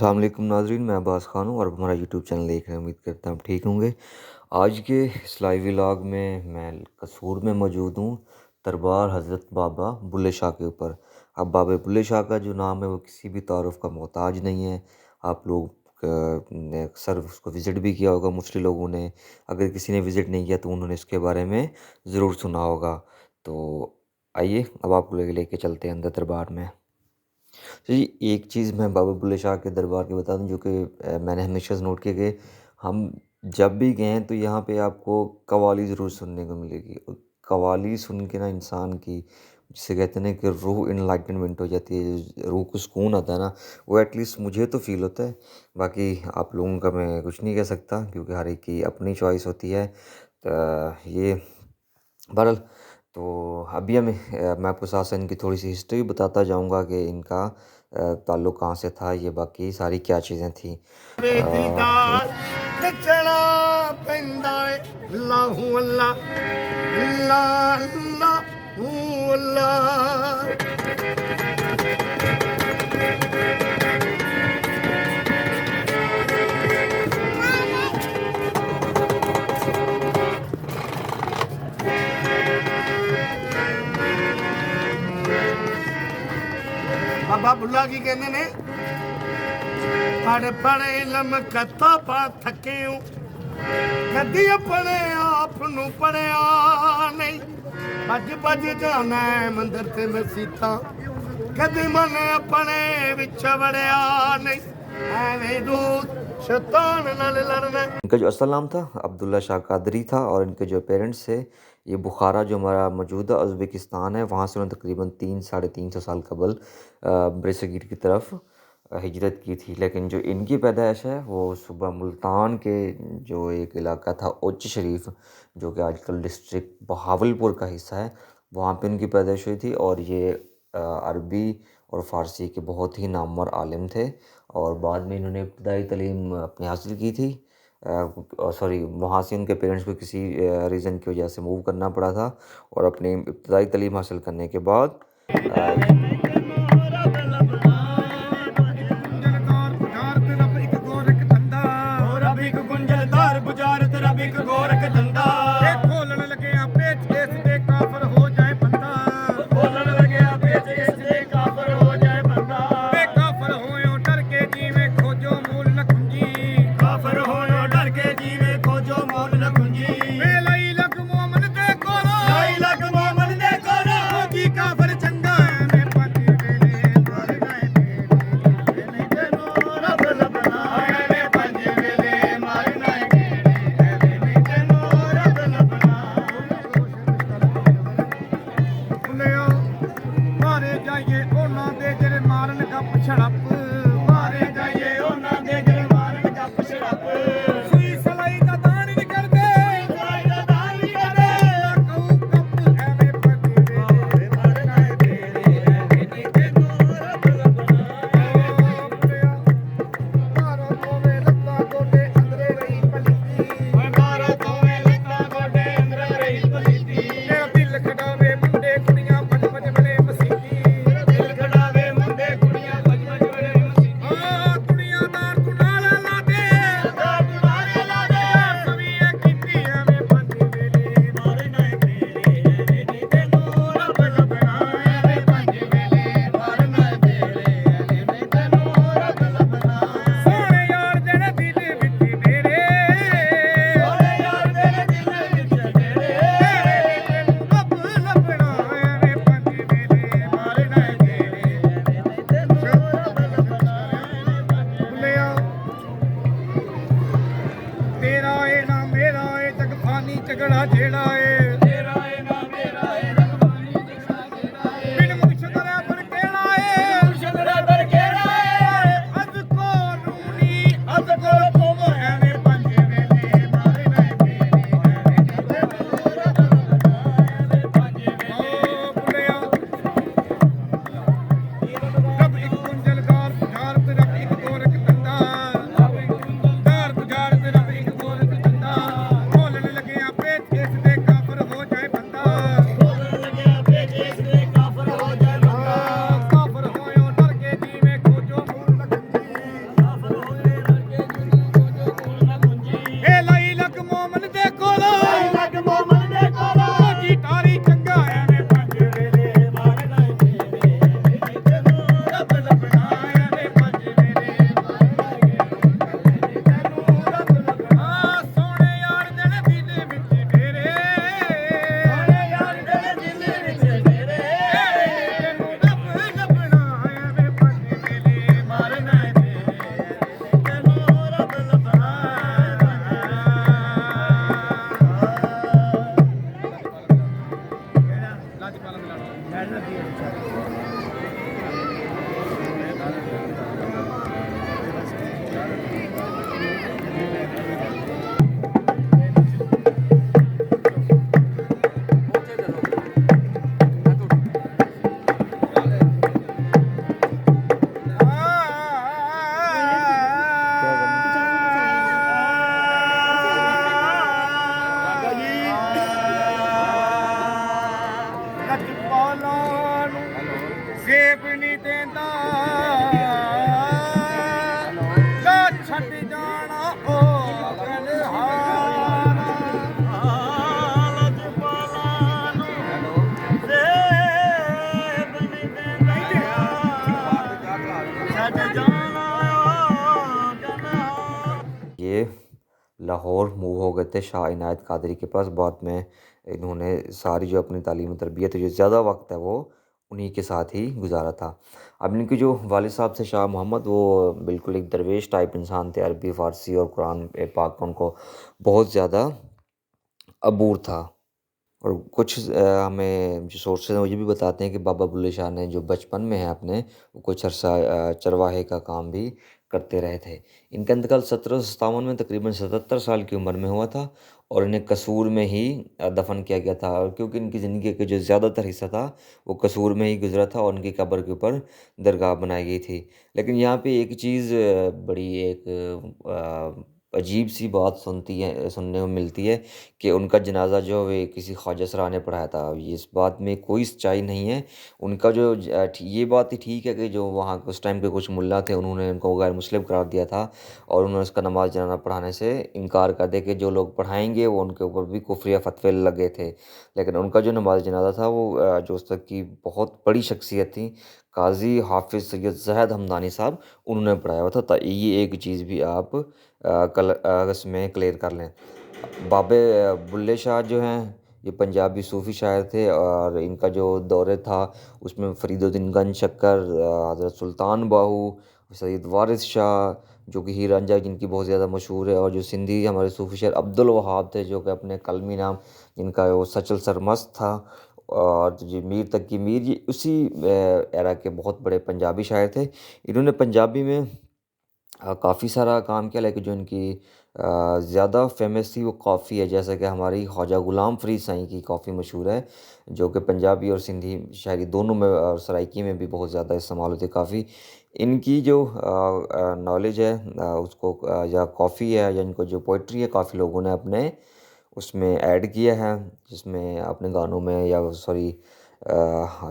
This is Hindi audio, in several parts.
अल्लाम नाजरीन, मैं अब्बास खान हूँ और हमारा यूट्यूब चैनल देख रहे हैं। उम्मीद करता हूँ आप ठीक होंगे। आज के इस लाइव व्लॉग में मैं कसूर में मौजूद हूँ, दरबार हज़रत बाबा बुल्ले शाह के ऊपर। अब बाबा बुल्ले शाह का जो नाम है, वो किसी भी तारफ़ का मोहताज नहीं है। आप लोग अक्सर उसको विज़िट भी किया होगा, मुस्लिम लोगों ने। अगर किसी ने विज़िट नहीं किया तो उन्होंने इसके बारे में ज़रूर सुना होगा। तो आइए, अब आप लोग लेके चलते हैं अंदर दरबार में। तो जी, एक चीज़ मैं बाबा बुल्ले शाह के दरबार की बता दूँ, जो कि मैंने हमेशा से नोट किया कि हम जब भी गए हैं तो यहाँ पे आपको कवाली ज़रूर सुनने को मिलेगी। और कवाली सुन के ना इंसान की, जिसे कहते हैं ना कि रूह इनलाइटनमेंट हो जाती है रूह को सुकून आता है ना, वो एटलीस्ट मुझे तो फील होता है। बाकी आप लोगों का मैं कुछ नहीं कह सकता, क्योंकि हर एक की अपनी चॉइस होती है। तो ये, बहरहाल तो अभी हमें मैं आपको साथ साथ इनकी थोड़ी सी हिस्ट्री बताता जाऊँगा कि इनका ताल्लुक़ कहाँ से था ये बाकी सारी क्या चीज़ें थी। ਬਾਬਾ ਬੁੱਲਾ ਕੀ ਕਹਿੰਦੇ ਨੇ? ਪੜ ਪੜੇ ਇਲਮ ਕਥਾ ਪਾ ਥੱਕਿਓ ਕਦੀ ਆਪਣੇ ਆਪ ਨੂੰ ਪੜਿਆ ਨਹੀਂ। ਭੱਜ ਭੱਜ ਜਾਣਾ ਹੈ ਮੰਦਰ ਤੇ ਮਸੀਤਾਂ ਕਦੀ ਮਨ ਆਪਣੇ ਵਿੱਚ ਵੜਿਆ ਨਹੀਂ। ਐਵੇਂ ਦੂਤ इनका जो असल नाम था, अब्दुल्ला शाह कादरी था और इनके जो पेरेंट्स थे, ये बुखारा जो हमारा मौजूदा उज़्बेकिस्तान है, वहाँ से उन्होंने तकरीबन तीन, साढ़े तीन सौ साल कबल बरसगीर की तरफ़ हिजरत की थी। लेकिन जो इनकी पैदाइश है, वो सुबह मुल्तान के जो एक इलाका था, उच्च शरीफ, जो कि आजकल डिस्ट्रिक्ट बहावलपुर का हिस्सा है, वहाँ पे इनकी पैदाइश हुई थी और ये अरबी और फ़ारसी के बहुत ही नामवर आलिम थे और बाद में इन्होंने इब्तदाई तलीम अपनी हासिल की थी। सॉरी, वहाँ से उनके पेरेंट्स को किसी रीज़न की वजह से मूव करना पड़ा था और अपनी इब्तदाई तलीम हासिल करने के बाद थे शाह इनायत कादरी के पास। बाद में इन्होंने सारी जो अपनी तालीम तरबियत, जो ज़्यादा वक्त है वो उन्हीं के साथ ही गुजारा था। अब इनके जो वालिद साहब थे शाह मोहम्मद, वो बिल्कुल एक दरवेश टाइप इंसान थे। अरबी, फ़ारसी और कुरान पाक का उनको बहुत ज़्यादा अबूर था। और कुछ हमें जो सोर्सेज हैं वो ये भी बताते हैं कि बाबा बुल्ले शाह ने जो बचपन में है अपने कुछ अरसा चरवाहे का काम भी करते रहे थे। इनका इंतकाल सत्रह सौ सत्तावन में तकरीबन सतहत्तर साल की उम्र में हुआ था और इन्हें कसूर में ही दफन किया गया था और क्योंकि इनकी ज़िंदगी का जो ज़्यादातर हिस्सा था वो कसूर में ही गुजरा था और उनकी कब्र के ऊपर दरगाह बनाई गई थी। लेकिन यहाँ पे एक चीज़ बड़ी एक अ, अजीब सी बात सुनती है, सुनने को मिलती है कि उनका जनाजा जो है किसी ख्वाजा सरा ने पढ़ाया था। इस बात में कोई सच्चाई नहीं है। उनका जो ये बात ही ठीक है कि जो वहाँ उस टाइम के कुछ मुल्ला थे, उन्होंने उनको गैर मुस्लिम करार दिया था और उन्होंने उसका नमाज़ जनाजा पढ़ाने से इनकार कर दिया कि जो लोग पढ़ाएँगे, वो उनके ऊपर भी कुफरिया फतवे लगे थे। लेकिन उनका जो नमाज़ जनाजा था, वो जो उस तक की बहुत बड़ी शख्सियत थी काजी हाफिज़ सैयद जहद हमदानी साहब, उन्होंने पढ़ाया हुआ था। तो ये एक चीज़ भी आप कल इसमें क्लियर कर लें। बाबे बुल्ले शाह जो हैं, ये पंजाबी सूफ़ी शायर थे और इनका जो दौरे था, उसमें फरीदुद्दीन गंज, शक्कर हज़रत सुल्तान बाहू, सैयद वारिस शाह, जो कि हीर रांझा जिनकी बहुत ज़्यादा मशहूर है, और जो सिंधी हमारे सूफ़ी शायर अब्दुल वहाब थे, जो कि अपने कलमी नाम, जिनका वो सचल सरमस्त था। और जो मीर तकी मीर, ये उसी एरा के बहुत बड़े पंजाबी शायर थे। इन्होंने पंजाबी में काफ़ी सारा काम किया, लेकिन जो इनकी ज़्यादा फ़ेमस थी वो कॉफ़ी है। जैसा कि हमारी ख्वाजा गुलाम फ़रीद साईं की कॉफ़ी मशहूर है, जो कि पंजाबी और सिंधी शायरी दोनों में और सराइकी में भी बहुत ज़्यादा इस्तेमाल होती है काफ़ी। इनकी जो नॉलेज है उसको या कॉफ़ी है, या इनको जो पोइट्री है, काफ़ी लोगों ने अपने उसमें ऐड किया है जिसमें अपने गानों में या सॉरी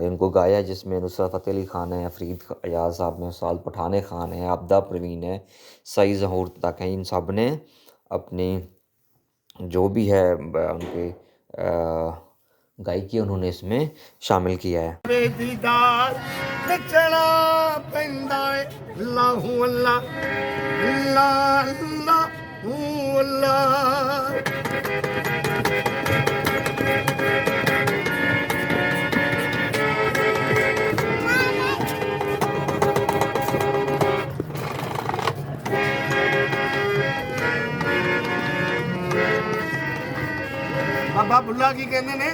इनको गाया है जिसमें नुसरत फ़तेह अली खान है फरीद अयाज साहब हैं साल पठान खान है आबदा प्रवीण है सई जहूर तक हैं इन सब ने अपनी जो भी है ब- उनके अ, गायकी उन्होंने इसमें शामिल किया है ਵੇ ਦੀਦਾਰ ਤੇ ਚੜਾ ਪੈਂਦਾ ਏ ਅੱਲਾਹੂ ਅੱਲਾ ਅੱਲਾ ਅੱਲਾਹੂ ਅੱਲਾ ਬਾਬਾ ਕੀ ਕਹਿੰਦੇ ਨੇ?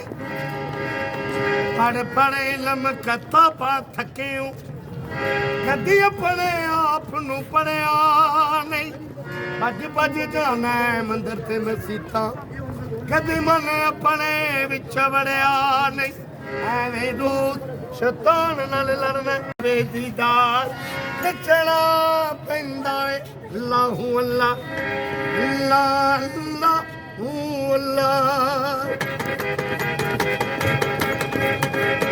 ਪੜ ਪੜ ਇਲਮ ਕਿਤਾਬਾਂ ਥੱਕਿਓ। ਕਦੀ ਆਪਣੇ ਆਪ ਨੂੰ ਪੜਿਆ ਨਹੀਂ। ਭੱਜ ਭੱਜ ਜਾਣਾ ਮੰਦਰ ਤੇ ਮਸੀਤਾਂ ਕਦੀ ਮਨ ਆਪਣੇ ਵਿੱਚ ਵੜਿਆ ਨਹੀਂ। ਐਵੇਂ ਦੂਤ ਸ਼ੈਤਾਨ ਨਾਲ ਲੜਨਾ ਵੇ ਦੀਦਾਰ। ਤੇ ਚੜਾ ਪੈਂਦਾ ਏ ਅੱਲਾਹੂ ਅੱਲਾ। ਅੱਲਾ ਅੱਲਾਹੂ ਅੱਲਾ Música